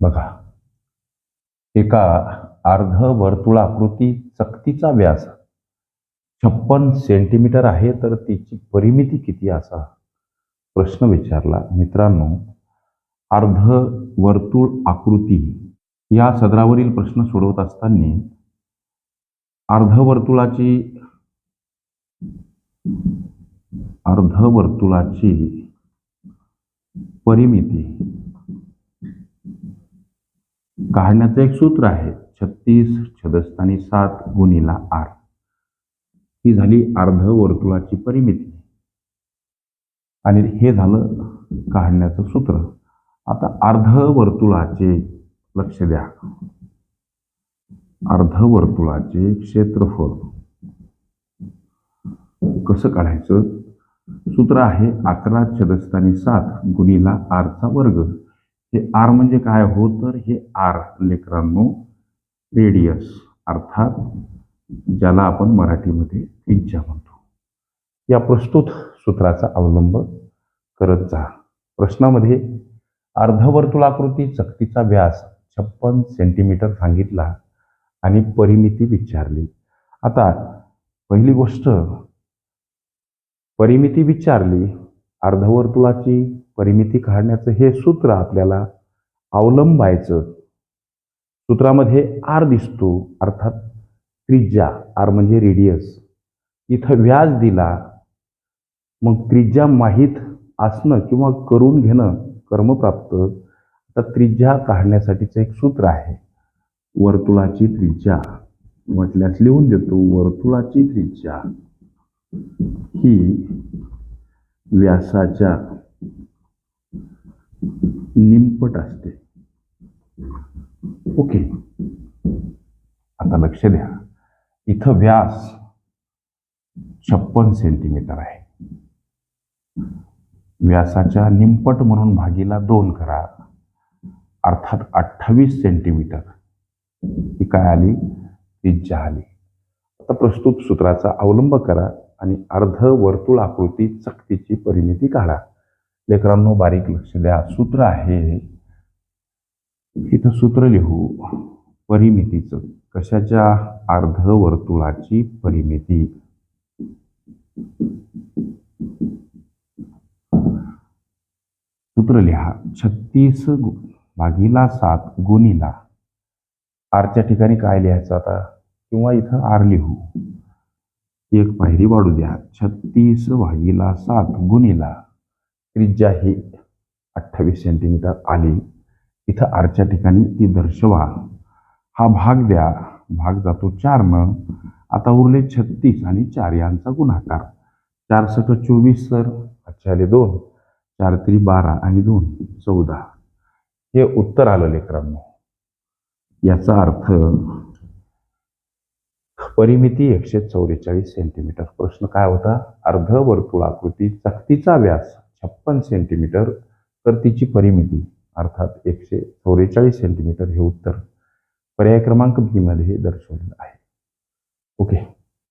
बघा. एका अर्ध वर्तुळाकृती चकतीचा व्यास. छप्पन सेंटीमीटर आहे तर तिची परिमिती किती असा? प्रश्न विचारला. मित्रांनो अर्ध वर्तुळ आकृती. या सदरावरील प्रश्न सोडवत असताना अर्धवर्तुळाची अर्धवर्तुळाची परिमिती काढण्याचं एक सूत्र आहे छत्तीस छदस्थानी सात गुणीला आर. ही झाली अर्ध वर्तुळाची परिमिती. आणि हे झालं काढण्याचं सूत्र. आता अर्ध वर्तुळाचे लक्ष द्या. अर्ध वर्तुळाचे क्षेत्रफळ. कसं काढायचं? सूत्र आहे अकरा छदस्थानी सात गुणीला आरचा वर्ग. हे आर म्हणजे काय? हो तर हे आर लेकरांनो रेडियस अर्थात ज्याला आपण मराठीमध्ये त्रिज्या म्हणतो. या प्रस्तुत सूत्राचा अवलंब करत जा. प्रश्नामध्ये अर्धवर्तुळाकृती चकतीचा व्यास छप्पन सेंटीमीटर सांगितला आणि परिमिती विचारली. आता पहिली गोष्ट परिमिती विचारली अर्धवर्तुळाची परिमिती काढण्याचं हे सूत्र आपल्याला अवलंबायचं. सूत्रामध्ये आर दिसतो अर्थात त्रिज्या आर म्हणजे रेडियस इथं व्याज दिला मग त्रिज्या माहीत असणं किंवा करून घेणं कर्मप्राप्त आता त्रिज्या काढण्यासाठीचं एक सूत्र आहे. वर्तुळाची त्रिज्या. म्हटल्यास लिहून देतो वर्तुळाची त्रिज्या. ही व्यासाच्या निमपट असते. ओके. आता लक्ष द्या. इथं व्यास छप्पन सेंटीमीटर आहे. व्यासाच्या निमपट म्हणून भागीला दोन करा. अर्थात अठ्ठावीस सेंटीमीटर. ही काय आली? त्रिज्या आली. आता प्रस्तुत सूत्राचा अवलंब करा आणि अर्ध वर्तुळ आकृती चकतीची परिमिती काढा. लेकरांनो बारीक लक्ष द्या. सूत्र आहे. इथं सूत्र लिहू. परिमितीचं. कशाच्या अर्धवर्तुळाची परिमिती? सूत्र लिहा. छत्तीस गु- भागीला सात गुणीला. आरच्या ठिकाणी काय लिहायचं आता? किंवा इथं आर लिहू. एक पायरी वाढू द्या. छत्तीस भागीला सात गुणीला. त्रिज्या ही अठ्ठावीस सेंटीमीटर आली. इथं आरच्या ठिकाणी ती दर्शवा. हा भाग द्या. भाग जातो चारनं आता उरले छत्तीस आणि चार यांचा गुणाकार. चार सक चोवीस सर. अच्छा आले दोन. चार तरी बारा आणि दोन. चौदा. हे उत्तर आलं लेकरांनो. याचा अर्थ परिमिती एकशे चौवेचाळीस सेंटीमीटर प्रश्न काय होता? अर्ध वर्तुळाकृती चकतीचा व्यास. छप्पन सेंटीमीटर तर तिची परिमिती अर्थात एकशे चौवेचाळीस सेंटीमीटर हे उत्तर पर्याय क्रमांक बीमध्ये दर्शवलेलं आहे. ओके.